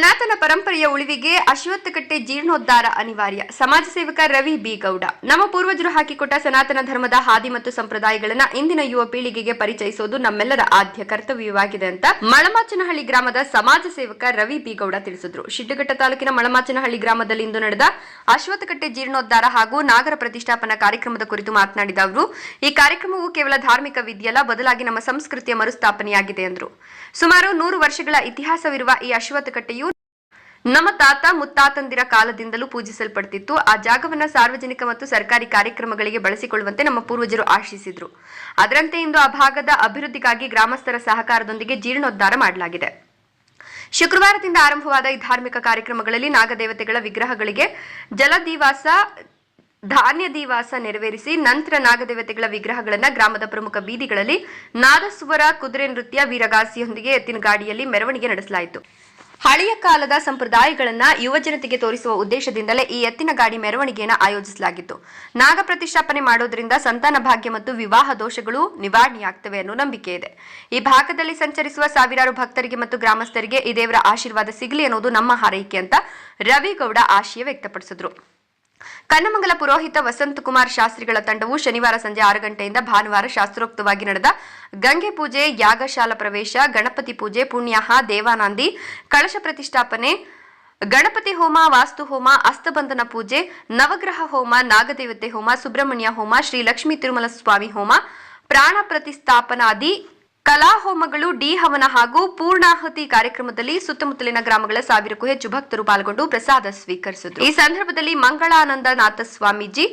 ಸನಾತನ ಪರಂಪರೆಯ ಉಳಿವಿಗೆ ಅಶ್ವತ್ಥಕಟ್ಟೆ ಜೀರ್ಣೋದ್ಧಾರ ಅನಿವಾರ್ಯ. ಸಮಾಜ ಸೇವಕ ರವಿ ಬಿ ಗೌಡ ನಮ್ಮ ಪೂರ್ವಜರು ಹಾಕಿಕೊಟ್ಟ ಸನಾತನ ಧರ್ಮದ ಹಾದಿ ಮತ್ತು ಸಂಪ್ರದಾಯಗಳನ್ನ ಇಂದಿನ ಯುವ ಪೀಳಿಗೆಗೆ ಪರಿಚಯಿಸುವುದು ನಮ್ಮೆಲ್ಲರ ಆದ್ಯ ಕರ್ತವ್ಯವಾಗಿದೆ ಅಂತ ಮಳಮಾಚನಹಳ್ಳಿ ಗ್ರಾಮದ ಸಮಾಜ ಸೇವಕ ರವಿ ಬಿ ಗೌಡ ತಿಳಿಸಿದ್ರು. ಶಿಡ್ಡಘಟ್ಟ ತಾಲೂಕಿನ ಮಳಮಾಚನಹಳ್ಳಿ ಗ್ರಾಮದಲ್ಲಿ ಇಂದು ನಡೆದ ಅಶ್ವತ್ಥಕಟ್ಟೆ ಜೀರ್ಣೋದ್ಧಾರ ಹಾಗೂ ನಾಗರ ಪ್ರತಿಷ್ಠಾಪನಾ ಕಾರ್ಯಕ್ರಮದ ಕುರಿತು ಮಾತನಾಡಿದ ಅವರು, ಈ ಕಾರ್ಯಕ್ರಮವು ಕೇವಲ ಧಾರ್ಮಿಕ ವಿಧಿಯಲ್ಲ, ಬದಲಾಗಿ ನಮ್ಮ ಸಂಸ್ಕೃತಿಯ ಮರುಸ್ಥಾಪನೆಯಾಗಿದೆ ಎಂದರು ಸುಮಾರು ನೂರು ವರ್ಷಗಳ ಇತಿಹಾಸವಿರುವ ಈ ಅಶ್ವತ್ಥಕಟ್ಟೆಯು ನಮ್ಮ ತಾತ ಮುತ್ತಾತಂದಿರ ಕಾಲದಿಂದಲೂ ಪೂಜಿಸಲ್ಪಡ್ತಿತ್ತು. ಆ ಜಾಗವನ್ನ ಸಾರ್ವಜನಿಕ ಮತ್ತು ಸರ್ಕಾರಿ ಕಾರ್ಯಕ್ರಮಗಳಿಗೆ ಬಳಸಿಕೊಳ್ಳುವಂತೆ ನಮ್ಮ ಪೂರ್ವಜರು ಆಶಿಸಿದ್ರು. ಅದರಂತೆ ಇಂದು ಆ ಭಾಗದ ಅಭಿವೃದ್ಧಿಗಾಗಿ ಗ್ರಾಮಸ್ಥರ ಸಹಕಾರದೊಂದಿಗೆ ಜೀರ್ಣೋದ್ಧಾರ ಮಾಡಲಾಗಿದೆ. ಶುಕ್ರವಾರದಿಂದ ಆರಂಭವಾದ ಈ ಧಾರ್ಮಿಕ ಕಾರ್ಯಕ್ರಮಗಳಲ್ಲಿ ನಾಗದೇವತೆಗಳ ವಿಗ್ರಹಗಳಿಗೆ ಜಲದಿವಾಸ ಧಾನ್ಯ ದಿವಾಸ ನೆರವೇರಿಸಿ ನಂತರ ನಾಗದೇವತೆಗಳ ವಿಗ್ರಹಗಳನ್ನ ಗ್ರಾಮದ ಪ್ರಮುಖ ಬೀದಿಗಳಲ್ಲಿ ನಾದಸ್ವರ ಕುದುರೆ ನೃತ್ಯ ವೀರಗಾಸಿಯೊಂದಿಗೆ ಎತ್ತಿನ ಗಾಡಿಯಲ್ಲಿ ಮೆರವಣಿಗೆ ನಡೆಸಲಾಯಿತು. ಹಳೆಯ ಕಾಲದ ಸಂಪ್ರದಾಯಗಳನ್ನ ಯುವ ಜನತೆಗೆ ತೋರಿಸುವ ಉದ್ದೇಶದಿಂದಲೇ ಈ ಎತ್ತಿನ ಗಾಡಿ ಮೆರವಣಿಗೆಯನ್ನು ಆಯೋಜಿಸಲಾಗಿತ್ತು. ನಾಗ ಪ್ರತಿಷ್ಠಾಪನೆ ಮಾಡೋದ್ರಿಂದ ಸಂತಾನ ಭಾಗ್ಯ ಮತ್ತು ವಿವಾಹ ದೋಷಗಳು ನಿವಾರಣೆಯಾಗ್ತವೆ ಅನ್ನೋ ನಂಬಿಕೆ ಇದೆ. ಈ ಭಾಗದಲ್ಲಿ ಸಂಚರಿಸುವ ಸಾವಿರಾರು ಭಕ್ತರಿಗೆ ಮತ್ತು ಗ್ರಾಮಸ್ಥರಿಗೆ ಈ ದೇವರ ಆಶೀರ್ವಾದ ಸಿಗಲಿ ಅನ್ನೋದು ನಮ್ಮ ಹಾರೈಕೆ ಅಂತ ರವಿಗೌಡ ಆಶಯ ವ್ಯಕ್ತಪಡಿಸಿದ್ರು. ಕನ್ನಮಂಗಲ ಪುರೋಹಿತ ವಸಂತಕುಮಾರ್ ಶಾಸ್ತ್ರಿಗಳ ತಂಡವು ಶನಿವಾರ ಸಂಜೆ ಆರು ಗಂಟೆಯಿಂದ ಭಾನುವಾರ ಶಾಸ್ತ್ರೋಕ್ತವಾಗಿ ನಡೆದ ಗಂಗೆ ಪೂಜೆ, ಯಾಗಶಾಲ ಪ್ರವೇಶ, ಗಣಪತಿ ಪೂಜೆ, ಪುಣ್ಯಾಹ, ದೇವಾನಂದಿ, ಕಳಶ ಪ್ರತಿಷ್ಠಾಪನೆ, ಗಣಪತಿ ಹೋಮ, ವಾಸ್ತು ಹೋಮ, ಅಸ್ತಬಂಧನ ಪೂಜೆ, ನವಗ್ರಹ ಹೋಮ, ನಾಗದೇವತೆ ಹೋಮ, ಸುಬ್ರಹ್ಮಣ್ಯ ಹೋಮ, ಶ್ರೀ ಲಕ್ಷ್ಮೀ ತಿರುಮಲ ಸ್ವಾಮಿ ಹೋಮ, ಪ್ರಾಣ ಪ್ರತಿಷ್ಠಾಪನಾದಿ ಕಲಾ ಹೋಮಗಳು ಡಿ ಹವನ ಹಾಗೂ ಪೂರ್ಣಾಹುತಿ ಕಾರ್ಯಕ್ರಮದಲ್ಲಿ ಸುತ್ತಮುತ್ತಲಿನ ಗ್ರಾಮಗಳ ಸಾವಿರಕ್ಕೂ ಹೆಚ್ಚು ಭಕ್ತರು ಪಾಲ್ಗೊಂಡು ಪ್ರಸಾದ ಸ್ವೀಕರಿಸಿದರು. ಈ ಸಂದರ್ಭದಲ್ಲಿ ಮಂಗಳಾನಂದ ನಾಥ ಸ್ವಾಮೀಜಿ,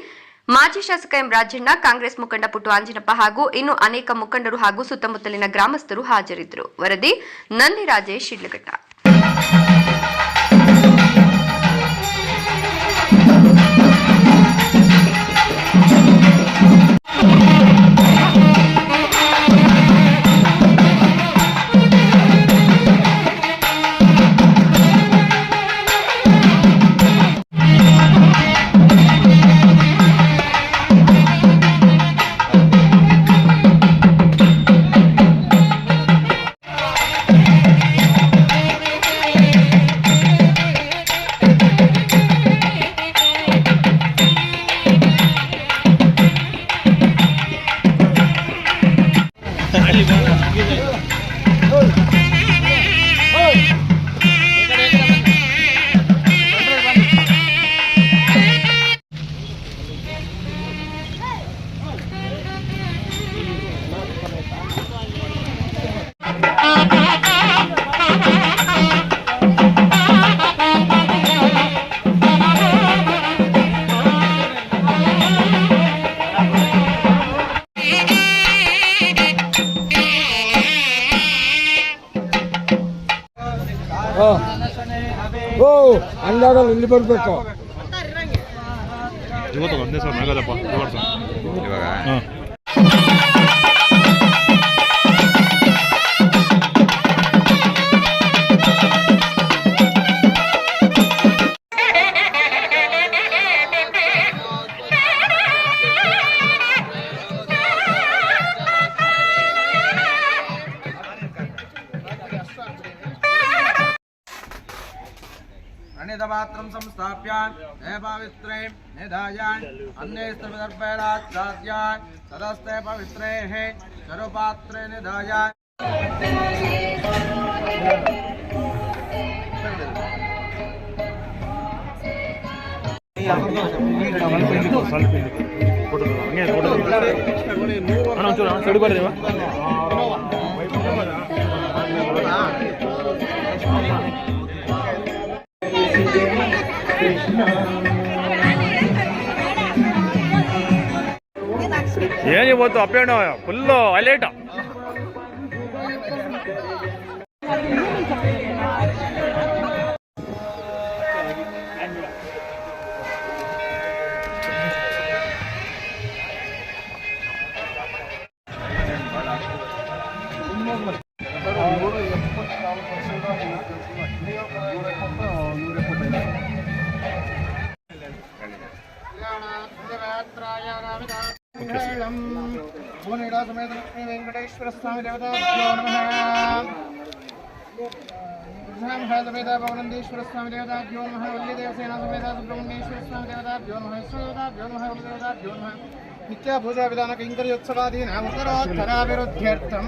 ಮಾಜಿ ಶಾಸಕ ಎಂ ರಾಜಣ್ಣ, ಕಾಂಗ್ರೆಸ್ ಮುಖಂಡ ಪುಟ್ಟು ಆಂಜಿನಪ್ಪ ಹಾಗೂ ಇನ್ನು ಅನೇಕ ಮುಖಂಡರು ಹಾಗೂ ಸುತ್ತಮುತ್ತಲಿನ ಗ್ರಾಮಸ್ಥರು ಹಾಜರಿದ್ದರು. ವರದಿ ನಂದಿರಾಜೇಶ್ ಶಿಡ್ಲಘಟ್ಟ. ಓ ಹಂಗಾಗಲ್ಲ ಇಲ್ಲಿ ಬರಬೇಕು. ಇವತ್ತು ಒಂದೇ ಸಲ ನಗದಪ್ಪ ಇವತ್ತು ಇವಾಗ ಹಾಂ प्रणितपात्रं संस्थाप्य देवावित्रे निधायान् अन्ये स्त्रिविदर्भैराच्छाद्यान् तदस्ते पवित्रेः चरुपात्रे निधायान् ಸ್ವಲ್ಪ ಫೋಟೋ ಹಂಗೆ ಫೋಟೋ ಅಣ್ಣ ಒಂಚೂರು ಅಣ್ಣ ಏನಿವತ್ತು ಅಪ್ಪೇಣ ಫುಲ್ಲು ಹೈಲೈಟ್ వెంకటేశ్వర స్వామి దేవతా సమేత పవనందేశ్వర స్వామి దేవతా ద్యోన్మహ వల్లిదేవసేన సమేత సుబ్రహ్మణ్యేశ్వర స్వామి దేవతా ద్యోన్మహ విశ్వదేవతా ద్యోన్మహ వల్లిదేవతా ద్యోన్మహ నిత్యాభూజా విధాన కైంకర్యోత్సవాదీనా ఉత్తరోత్తరాభివృద్ధ్యర్థం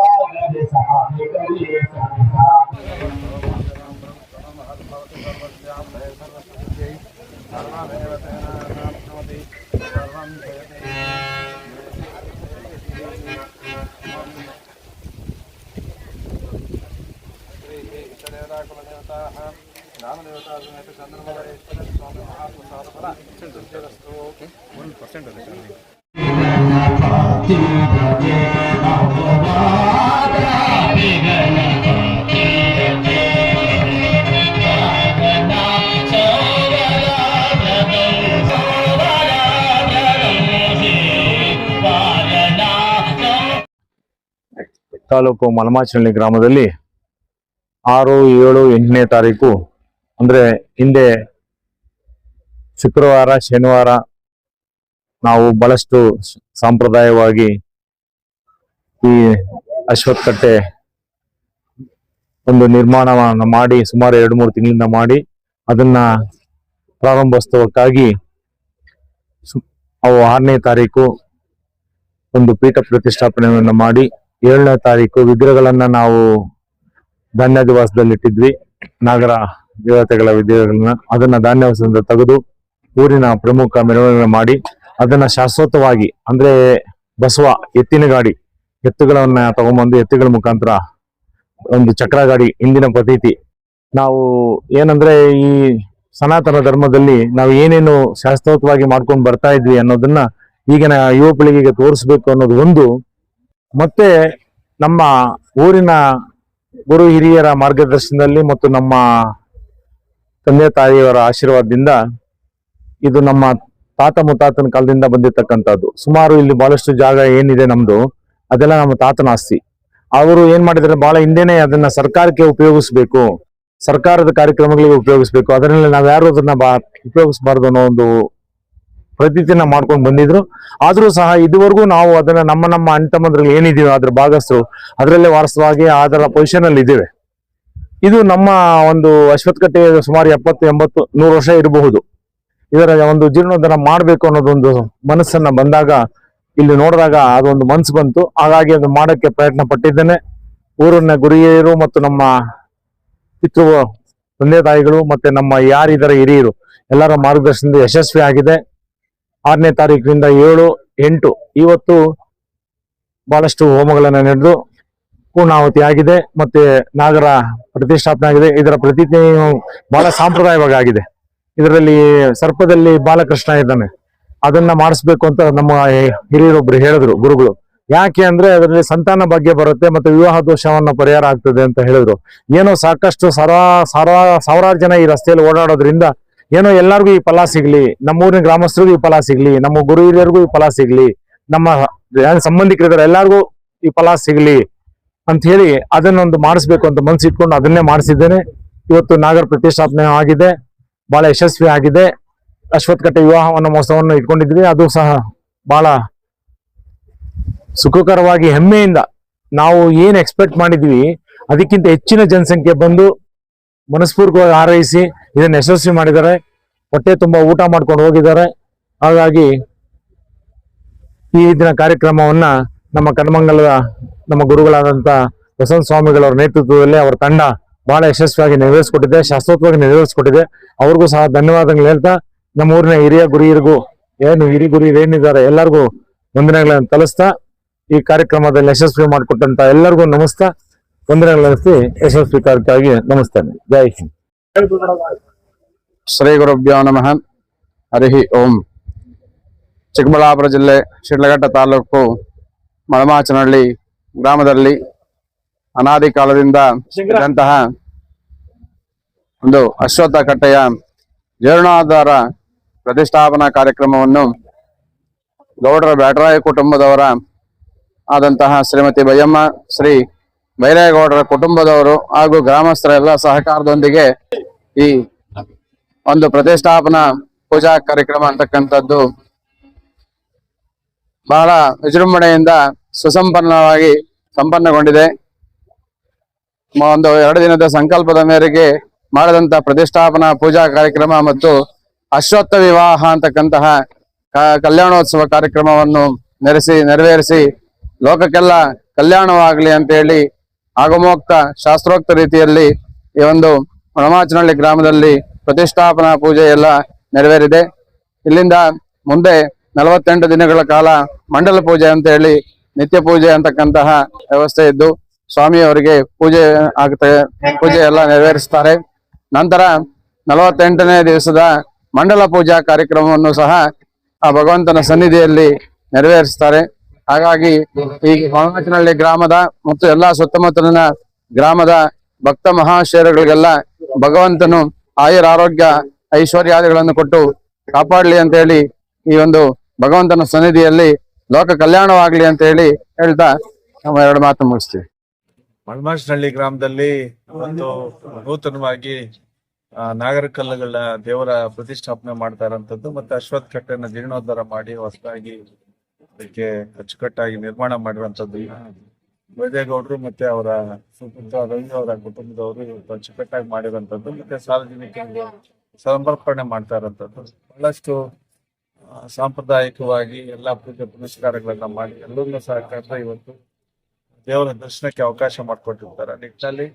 ತಾಲೂಕು ಮಲಮಾಚನಹಳ್ಳಿ ಗ್ರಾಮದಲ್ಲಿ ಆರು, ಏಳು, ಎಂಟನೇ ತಾರೀಕು, ಅಂದ್ರೆ ಹಿಂದೆ ಶುಕ್ರವಾರ, ಶನಿವಾರ ನಾವು ಬಹಳಷ್ಟು ಸಾಂಪ್ರದಾಯವಾಗಿ ಈ ಅಶ್ವತ್ಥಕಟ್ಟೆ ಒಂದು ನಿರ್ಮಾಣವನ್ನು ಮಾಡಿ, ಸುಮಾರು ಎರಡು, ಮೂರು ತಿಂಗಳಿಂದ ಮಾಡಿ ಅದನ್ನ ಪ್ರಾರಂಭೋತ್ಸವಕ್ಕಾಗಿ ಅವು ಆರನೇ ತಾರೀಕು ಒಂದು ಪೀಠ ಪ್ರತಿಷ್ಠಾಪನೆಯನ್ನು ಮಾಡಿ ಏಳನೇ ತಾರೀಕು ವಿಗ್ರಹಗಳನ್ನ ನಾವು ಧಾನ್ಯ ದಿವಸದಲ್ಲಿ ಇಟ್ಟಿದ್ವಿ ನಾಗರ ದೇವತೆಗಳ ವಿಗ್ರಹಗಳನ್ನ ಅದನ್ನ ಧಾನ್ಯವಾಸದಿಂದ ತೆಗೆದು ಊರಿನ ಪ್ರಮುಖ ಮೆರವಣಿಗೆ ಮಾಡಿ ಅದನ್ನ ಶಾಶ್ವತವಾಗಿ ಅಂದ್ರೆ ಬಸವ ಎತ್ತಿನ ಗಾಡಿ ಎತ್ತುಗಳನ್ನ ತಗೊಂಬಂದು ಎತ್ತುಗಳ ಮುಖಾಂತರ ಒಂದು ಚಕ್ರ ಗಾಡಿ ಇಂದಿನ ಪ್ರತೀತಿ. ನಾವು ಏನಂದ್ರೆ ಈ ಸನಾತನ ಧರ್ಮದಲ್ಲಿ ನಾವು ಏನೇನು ಶಾಶ್ವತವಾಗಿ ಮಾಡ್ಕೊಂಡು ಬರ್ತಾ ಇದ್ವಿ ಅನ್ನೋದನ್ನ ಈಗಿನ ಯುವ ಪೀಳಿಗೆಗೆ ತೋರಿಸ್ಬೇಕು ಅನ್ನೋದು ಒಂದು ಮತ್ತೆ ನಮ್ಮ ಊರಿನ ಗುರು ಹಿರಿಯರ ಮಾರ್ಗದರ್ಶನದಲ್ಲಿ ಮತ್ತು ನಮ್ಮ ತಂದೆ ತಾಯಿಯವರ ಆಶೀರ್ವಾದದಿಂದ ಇದು ನಮ್ಮ ತಾತ ಮುತ್ತಾತನ ಕಾಲದಿಂದ ಬಂದಿರತಕ್ಕಂಥದ್ದು. ಸುಮಾರು ಇಲ್ಲಿ ಬಹಳಷ್ಟು ಜಾಗ ಏನಿದೆ ನಮ್ದು, ಅದೆಲ್ಲ ನಮ್ಮ ತಾತನ ಆಸ್ತಿ. ಅವರು ಏನ್ ಮಾಡಿದ್ರೆ ಬಹಳ ಹಿಂದೆನೆ ಅದನ್ನ ಸರ್ಕಾರಕ್ಕೆ ಉಪಯೋಗಿಸ್ಬೇಕು. ಸರ್ಕಾರದ ಕಾರ್ಯಕ್ರಮಗಳಿಗೆ ಉಪಯೋಗಿಸ್ಬೇಕು. ಅದರಲ್ಲಿ ನಾವ್ ಯಾರು ಅದನ್ನ ಬಾ, ಉಪಯೋಗಿಸಬಾರ್ದು ಅನ್ನೋ ಒಂದು ಪ್ರತೀತಿನ ಮಾಡ್ಕೊಂಡು ಬಂದಿದ್ರು. ಆದ್ರೂ ಸಹ ಇದುವರೆಗೂ ನಾವು ಅದನ್ನ ನಮ್ಮ ನಮ್ಮ ಅಣ್ತಮ್ಮದ್ರಲ್ಲಿ ಏನಿದೀವಿ ಅದ್ರ ಭಾಗಸ್ಥರು ಅದರಲ್ಲೇ ವಾರಸವಾಗಿ ಅದರ ಪೊಸಿಷನ್ ಅಲ್ಲಿ ಇದ್ದೇವೆ. ಇದು ನಮ್ಮ ಒಂದು ಅಶ್ವತ್ಥಕಟ್ಟೆ ಸುಮಾರು ಎಪ್ಪತ್ತು, ಎಂಬತ್ತು, ನೂರು ವರ್ಷ ಇರಬಹುದು. ಇದರ ಒಂದು ಜೀರ್ಣೋದ್ಧಾರ ಮಾಡಬೇಕು ಅನ್ನೋದೊಂದು ಮನಸ್ಸನ್ನ ಬಂದಾಗ, ಇಲ್ಲಿ ನೋಡಿದಾಗ ಅದೊಂದು ಮನ್ಸು ಬಂತು. ಹಾಗಾಗಿ ಅದು ಮಾಡಕ್ಕೆ ಪ್ರಯತ್ನ ಪಟ್ಟಿದ್ದೇನೆ. ಊರನ್ನ ಗುರಿಯರು ಮತ್ತು ನಮ್ಮ ಪಿತೃ ತಂದೆ ತಾಯಿಗಳು ಮತ್ತೆ ನಮ್ಮ ಯಾರಿದರ ಹಿರಿಯರು ಎಲ್ಲರ ಮಾರ್ಗದರ್ಶನದಿಂದ ಯಶಸ್ವಿ ಆಗಿದೆ ಆರನೇ ತಾರೀಕಿನಿಂದ ಏಳು, ಎಂಟು, ಇವತ್ತು ಬಹಳಷ್ಟು ಹೋಮಗಳನ್ನು ನಡೆದು ಪೂರ್ಣಾಹುತಿ ಆಗಿದೆ ಮತ್ತೆ ನಾಗರ ಪ್ರತಿಷ್ಠಾಪನೆ ಆಗಿದೆ. ಇದರ ಪ್ರತಿಜ್ಞೆಯು ಬಹಳ ಸಾಂಪ್ರದಾಯವಾಗಿ ಆಗಿದೆ ಇದರಲ್ಲಿ ಸರ್ಪದಲ್ಲಿ ಬಾಲಕೃಷ್ಣ ಇದ್ದಾನೆ. ಅದನ್ನ ಮಾಡಿಸ್ಬೇಕು ಅಂತ ನಮ್ಮ ಹಿರಿಯರೊಬ್ರು ಹೇಳಿದ್ರು ಗುರುಗಳು. ಯಾಕೆ ಅಂದ್ರೆ ಅದರಲ್ಲಿ ಸಂತಾನ ಭಾಗ್ಯ ಬರುತ್ತೆ ಮತ್ತೆ ವಿವಾಹ ದೋಷವನ್ನ ಪರಿಹಾರ ಆಗ್ತದೆ ಅಂತ ಹೇಳಿದ್ರು. ಏನೋ ಸಾಕಷ್ಟು ಸರ ಸರ, ಸಾವಿರಾರು ಜನ ಈ ರಸ್ತೆಯಲ್ಲಿ ಓಡಾಡೋದ್ರಿಂದ ಏನೋ ಎಲ್ಲರಿಗೂ ಈ ಫಲ ಸಿಗ್ಲಿ, ನಮ್ಮೂರಿನ ಗ್ರಾಮಸ್ಥರಿಗೂ ಈ ಫಲ ಸಿಗ್ಲಿ, ನಮ್ಮ ಗುರು ಹಿರಿಯರಿಗೂ ಈ ಫಲ ಸಿಗ್ಲಿ, ನಮ್ಮ ಸಂಬಂಧಿಕರಿದ್ದಾರೆ, ಎಲ್ಲರಿಗೂ ಈ ಫಲ ಸಿಗ್ಲಿ ಅಂತ ಹೇಳಿ ಅದನ್ನೊಂದು ಮಾಡಿಸ್ಬೇಕು ಅಂತ ಮನಸ್ಸು ಇಟ್ಕೊಂಡು ಅದನ್ನೇ ಮಾಡಿಸಿದ್ದೇನೆ. ಇವತ್ತು ನಾಗರ ಪ್ರತಿಷ್ಠಾಪನೆ ಆಗಿದೆ, ಬಹಳ ಯಶಸ್ವಿ ಆಗಿದೆ. ಅಶ್ವತ್ಥಕಟ್ಟೆ ವಿವಾಹವನ್ನು ಮಹೋತ್ಸವವನ್ನು ಇಟ್ಕೊಂಡಿದ್ವಿ ಅದು ಸಹ ಬಹಳ ಸುಖಕರವಾಗಿ ಹೆಮ್ಮೆಯಿಂದ ನಾವು ಏನ್ ಎಕ್ಸ್ಪೆಕ್ಟ್ ಮಾಡಿದ್ವಿ ಅದಕ್ಕಿಂತ ಹೆಚ್ಚಿನ ಜನಸಂಖ್ಯೆ ಬಂದು ಮನಸ್ಪೂರ್ವಕವಾಗಿ ಹಾರೈಸಿ ಇದನ್ನ ಯಶಸ್ವಿ ಮಾಡಿದ್ದಾರೆ. ಹೊಟ್ಟೆ ತುಂಬಾ ಊಟ ಮಾಡ್ಕೊಂಡು ಹೋಗಿದ್ದಾರೆ. ಹಾಗಾಗಿ ಈ ದಿನ ಕಾರ್ಯಕ್ರಮವನ್ನ ನಮ್ಮ ಕನ್ಮಂಗಲದ ನಮ್ಮ ಗುರುಗಳಾದಂತ ವಸಂತ ಸ್ವಾಮಿಗಳವರ ನೇತೃತ್ವದಲ್ಲಿ ಅವರ ತಂಡ ಬಹಳ ಯಶಸ್ವಿಯಾಗಿ ನೆರವೇರಿಸಿಕೊಟ್ಟಿದೆ, ಶಾಶ್ವತವಾಗಿ ನೆರವೇರಿಸಿಕೊಟ್ಟಿದೆ. ಅವ್ರಿಗೂ ಸಹ ಧನ್ಯವಾದಗಳು ಹೇಳ್ತಾ ನಮ್ಮ ಊರಿನ ಹಿರಿಯ ಗುರಿಯರಿಗೂ ಏನು ಹಿರಿ ಗುರಿ ಏನಿದ್ದಾರೆ ಎಲ್ಲರಿಗೂ ವಂದನೆಗಳನ್ನು ತಲುಸ್ತಾ, ಈ ಕಾರ್ಯಕ್ರಮದಲ್ಲಿ ಯಶಸ್ವಿ ಮಾಡಿಕೊಟ್ಟಂತ ಎಲ್ಲರಿಗೂ ನಮಸ್ತಾ. ವಂದನೆಗಳನ್ನು ಯಶಸ್ವಿ ಕಾರ್ಯಕ್ಕಾಗಿ ನಮಸ್ತಾನೆ. ಜೈ ಹಿಂದ್. ಶ್ರೀ ಗುರುಭ್ಯೋ ನಮಃ. ಹರಿ ಓಂ. ಚಿಕ್ಕಬಳ್ಳಾಪುರ ಜಿಲ್ಲೆ ಶಿಡ್ಲಘಟ್ಟ ತಾಲೂಕು ಮಳಮಾಚನಹಳ್ಳಿ ಗ್ರಾಮದಲ್ಲಿ ಅನಾದಿ ಕಾಲದಿಂದ ಇದ್ದಂತಹ ಒಂದು ಅಶ್ವತ್ಥ ಕಟ್ಟೆಯ ಜೀರ್ಣಾಧಾರ ಪ್ರತಿಷ್ಠಾಪನಾ ಕಾರ್ಯಕ್ರಮವನ್ನು ಗೌಡರ ಬ್ಯಾಟರಾಯ ಕುಟುಂಬದವರ ಆದಂತಹ ಶ್ರೀಮತಿ ಬಯ್ಯಮ್ಮ ಶ್ರೀ ಬೈರೇಗೌಡರ ಕುಟುಂಬದವರು ಹಾಗೂ ಗ್ರಾಮಸ್ಥರ ಎಲ್ಲ ಸಹಕಾರದೊಂದಿಗೆ ಈ ಒಂದು ಪ್ರತಿಷ್ಠಾಪನಾ ಪೂಜಾ ಕಾರ್ಯಕ್ರಮ ಅಂತಕ್ಕಂಥದ್ದು ಬಹಳ ವಿಜೃಂಭಣೆಯಿಂದ ಸುಸಂಪನ್ನವಾಗಿ ಸಂಪನ್ನಗೊಂಡಿದೆ. ಒಂದು ಎರಡು ದಿನದ ಸಂಕಲ್ಪದ ಮೇರೆಗೆ ಮಾಡಿದಂತ ಪ್ರತಿಷ್ಠಾಪನಾ ಪೂಜಾ ಕಾರ್ಯಕ್ರಮ ಮತ್ತು ಅಶ್ವತ್ಥ ವಿವಾಹ ಅಂತಕ್ಕಂತಹ ಕಲ್ಯಾಣೋತ್ಸವ ಕಾರ್ಯಕ್ರಮವನ್ನು ನೆರೆಸಿ ನೆರವೇರಿಸಿ, ಲೋಕಕ್ಕೆಲ್ಲ ಕಲ್ಯಾಣವಾಗಲಿ ಅಂತ ಹೇಳಿ ಆಗಮೋಕ್ತ ಶಾಸ್ತ್ರೋಕ್ತ ರೀತಿಯಲ್ಲಿ ಈ ಒಂದು ಒಣಮಾಚನಹಳ್ಳಿ ಗ್ರಾಮದಲ್ಲಿ ಪ್ರತಿಷ್ಠಾಪನಾ ಪೂಜೆ ಎಲ್ಲ ನೆರವೇರಿದೆ. ಇಲ್ಲಿಂದ ಮುಂದೆ ನಲವತ್ತೆಂಟು ದಿನಗಳ ಕಾಲ ಮಂಡಲ ಪೂಜೆ ಅಂತ ಹೇಳಿ ನಿತ್ಯ ಪೂಜೆ ಅಂತಕ್ಕಂತಹ ವ್ಯವಸ್ಥೆ ಇದ್ದು ಸ್ವಾಮಿಯವರಿಗೆ ಪೂಜೆ ಆಗುತ್ತೆ, ಪೂಜೆ ಎಲ್ಲ ನೆರವೇರಿಸ್ತಾರೆ. ನಂತರ ನಲವತ್ತೆಂಟನೇ ದಿವಸದ ಮಂಡಲ ಪೂಜಾ ಕಾರ್ಯಕ್ರಮವನ್ನು ಸಹ ಆ ಭಗವಂತನ ಸನ್ನಿಧಿಯಲ್ಲಿ ನೆರವೇರಿಸ್ತಾರೆ. ಹಾಗಾಗಿ ಈ ಮಾಚನಹಳ್ಳಿ ಗ್ರಾಮದ ಮತ್ತು ಎಲ್ಲಾ ಸುತ್ತಮುತ್ತಲಿನ ಗ್ರಾಮದ ಭಕ್ತ ಮಹಾಶಯರುಗಳಿಗೆಲ್ಲ ಭಗವಂತನು ಆಯುರ ಆರೋಗ್ಯ, ಐಶ್ವರ್ಯಾದಿಗಳನ್ನು ಕೊಟ್ಟು ಕಾಪಾಡಲಿ ಅಂತ ಹೇಳಿ ಈ ಒಂದು ಭಗವಂತನ ಸನ್ನಿಧಿಯಲ್ಲಿ ಲೋಕ ಕಲ್ಯಾಣವಾಗ್ಲಿ ಅಂತ ಹೇಳಿ ಹೇಳ್ತಾ ನಾವು ಎರಡು ಮಾತು ಮುಗಿಸ್ತೀವಿ. ಮಳಮಾಚನಹಳ್ಳಿ ಗ್ರಾಮದಲ್ಲಿ ಒಂದು ನೂತನವಾಗಿ ನಾಗರಕಲ್ಲುಗಳ ದೇವರ ಪ್ರತಿಷ್ಠಾಪನೆ ಮಾಡ್ತಾ ಇರೋಂಥದ್ದು ಮತ್ತೆ ಅಶ್ವತ್ಥ ಕಟ್ಟೆನ ಜೀರ್ಣೋದ್ಧಾರ ಮಾಡಿ ಹೊಸದಾಗಿ ಅದಕ್ಕೆ ಅಚ್ಚುಕಟ್ಟಾಗಿ ನಿರ್ಮಾಣ ಮಾಡಿರುವಂತದ್ದು ವೈದೇಗೌಡರು ಮತ್ತೆ ಅವರ ಸುಪುತ್ರ ರವಿ ಅವರ ಕುಟುಂಬದವರು ಇವತ್ತು ಅಚ್ಚುಕಟ್ಟಾಗಿ ಮಾಡಿರುವಂತದ್ದು ಮತ್ತೆ ಸಾರ್ವಜನಿಕರಿಗೆ ಸಮರ್ಪಣೆ ಮಾಡ್ತಾ ಇರೋಂಥದ್ದು ಬಹಳಷ್ಟು ಸಾಂಪ್ರದಾಯಿಕವಾಗಿ ಎಲ್ಲಾ ಪೂಜೆ ಪುನಸ್ಕಾರಗಳನ್ನ ಮಾಡಿ ಎಲ್ಲರನ್ನೂ ಸಹಕಾರ ಇವತ್ತು ದೇವರ ದರ್ಶನಕ್ಕೆ ಅವಕಾಶ ಮಾಡಿಕೊಟ್ಟಿರ್ತಾರೆ. ನಿಟ್ಟಿನಲ್ಲಿ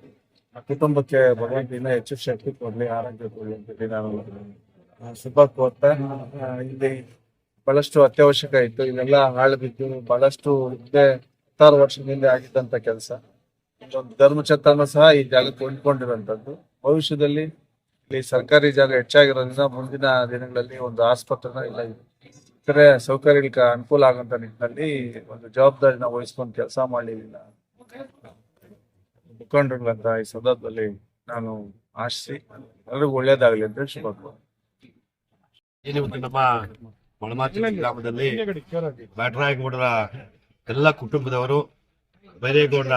ಕುಟುಂಬಕ್ಕೆ ಭಗವಂತ ಇನ್ನೂ ಹೆಚ್ಚು ಶಕ್ತಿ ಕೊಡ್ಲಿ, ಆರೋಗ್ಯ ಕೊಡ್ಲಿ ಅಂತೇಳಿ ನಾನು ಶುಭ ಕೋರ್ತಾ ಇಲ್ಲಿ ಬಹಳಷ್ಟು ಅತ್ಯವಶ್ಯಕ ಇತ್ತು. ಇವೆಲ್ಲ ಹಾಳು ಬಿದ್ದು ಬಹಳಷ್ಟು ಹಿಂದೆ ಹತ್ತಾರು ವರ್ಷದಿಂದ ಆಗಿದ್ದಂತ ಕೆಲಸ. ಒಂದು ಧರ್ಮಛತ್ರನ ಸಹ ಈ ಜಾಗಕ್ಕೆ ಹೊಂದ್ಕೊಂಡಿರುವಂತದ್ದು ಭವಿಷ್ಯದಲ್ಲಿ ಇಲ್ಲಿ ಸರ್ಕಾರಿ ಜಾಗ ಹೆಚ್ಚಾಗಿರೋದ್ರಿಂದ ಮುಂದಿನ ದಿನಗಳಲ್ಲಿ ಒಂದು ಆಸ್ಪತ್ರೆನ ಇಲ್ಲ ಇತರೆ ಸೌಕರ್ಯಗಳಿಗೆ ಅನುಕೂಲ ಆಗುವಂತ ನಿಟ್ಟಿನಲ್ಲಿ ಒಂದು ಜವಾಬ್ದಾರಿನ ವಹಿಸ್ಕೊಂಡು ಕೆಲಸ ಮಾಡಲಿಲ್ಲ. ಮುಖಂಡರುಗಳಂತ ಈ ಸಂದರ್ಭದಲ್ಲಿ ನಾನು ಆಶಿಸಿ, ಎಲ್ರಿಗೂ ಒಳ್ಳೇದಾಗಲಿ ಅಂತ ಶುಭ ಮಳಮಾಚಿ ಗ್ರಾಮದಲ್ಲಿ ಬ್ಯಾಟರಾಯಗೌಡರ ಎಲ್ಲ ಕುಟುಂಬದವರು ಬೈರೇಗೌಡ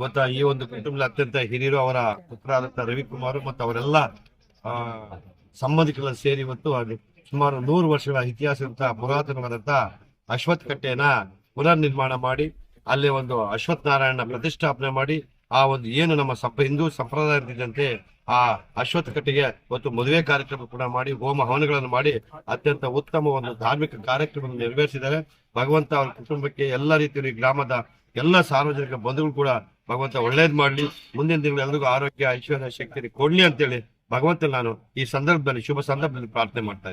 ಮತ್ತು ಈ ಒಂದು ಕುಟುಂಬದ ಅತ್ಯಂತ ಹಿರಿಯರು ಅವರ ಪುತ್ರರಾದಂಥ ರವಿಕುಮಾರ್ ಮತ್ತು ಅವರೆಲ್ಲ ಆ, ಸಂಬಂಧಿಕರೆಲ್ಲ ಸೇರಿ ಮತ್ತು ಅದು ಸುಮಾರು ನೂರು ವರ್ಷಗಳ ಇತಿಹಾಸದಂತ ಪುರಾತನವಾದಂತ ಅಶ್ವತ್ಥ ಕಟ್ಟೆಯನ್ನ ಪುನರ್ ನಿರ್ಮಾಣ ಮಾಡಿ ಅಲ್ಲಿ ಒಂದು ಅಶ್ವತ್ಥ ನಾರಾಯಣ ಪ್ರತಿಷ್ಠಾಪನೆ ಮಾಡಿ ಆ ಒಂದು ಏನು ನಮ್ಮ ಸಂಪ ಹಿಂದೂ ಸಂಪ್ರದಾಯದಂತೆ ಆ ಅಶ್ವತ್ಥ ಕಟ್ಟಿಗೆ ಮತ್ತು ಮದುವೆ ಕಾರ್ಯಕ್ರಮ ಕೂಡ ಮಾಡಿ, ಹೋಮ ಹವನಗಳನ್ನು ಮಾಡಿ ಅತ್ಯಂತ ಉತ್ತಮ ಒಂದು ಧಾರ್ಮಿಕ ಕಾರ್ಯಕ್ರಮವನ್ನು ನೆರವೇರಿಸಿದ್ದಾರೆ. ಭಗವಂತ ಅವರ ಕುಟುಂಬಕ್ಕೆ ಎಲ್ಲ ರೀತಿಯಲ್ಲಿ ಗ್ರಾಮದ ಎಲ್ಲ ಸಾರ್ವಜನಿಕ ಬಂಧುಗಳು ಕೂಡ ಭಗವಂತ ಒಳ್ಳೇದ್ ಮಾಡ್ಲಿ. ಮುಂದಿನ ದಿನಗಳು ಎಲ್ಲರಿಗೂ ಆರೋಗ್ಯ, ಐಶ್ವರ್ಯ ಶಕ್ತಿ ಕೊಡ್ಲಿ ಅಂತೇಳಿ ಭಗವಂತ ನಾನು ಈ ಸಂದರ್ಭದಲ್ಲಿ, ಶುಭ ಸಂದರ್ಭದಲ್ಲಿ ಪ್ರಾರ್ಥನೆ ಮಾಡ್ತಾ